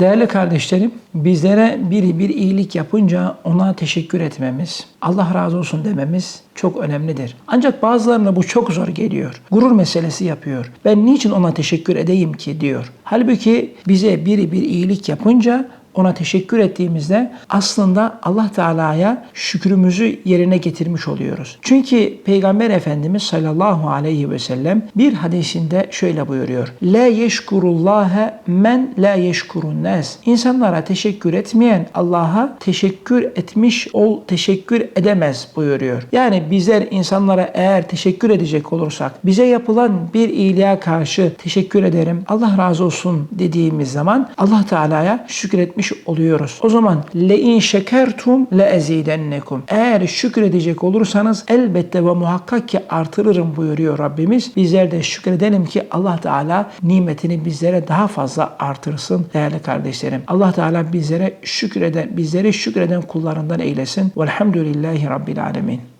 Değerli kardeşlerim, bizlere biri bir iyilik yapınca ona teşekkür etmemiz, Allah razı olsun dememiz çok önemlidir. Ancak bazılarına bu çok zor geliyor. Gurur meselesi yapıyor. Ben niçin ona teşekkür edeyim ki diyor. Halbuki bize biri bir iyilik yapınca ona teşekkür ettiğimizde aslında Allah Teala'ya şükrümüzü yerine getirmiş oluyoruz. Çünkü Peygamber Efendimiz sallallahu aleyhi ve sellem bir hadisinde şöyle buyuruyor. La yeşkurullâhe men la yeşkurun nas. İnsanlara teşekkür etmeyen Allah'a teşekkür etmiş ol, teşekkür edemez buyuruyor. Yani bizler insanlara eğer teşekkür edecek olursak, bize yapılan bir iyiliğe karşı teşekkür ederim, Allah razı olsun dediğimiz zaman Allah Teala'ya şükretmiş oluyoruz. O zaman le in şekertum le ezidennekum. Eğer şükredecek olursanız elbette ve muhakkak ki artırırım buyuruyor Rabbimiz. Bizler de şükredelim ki Allah Teala nimetini bizlere daha fazla artırsın değerli kardeşlerim. Allah Teala bizlere şükreden, bizleri şükreden kullarından eylesin. Velhamdülillahi Rabbil Alemin.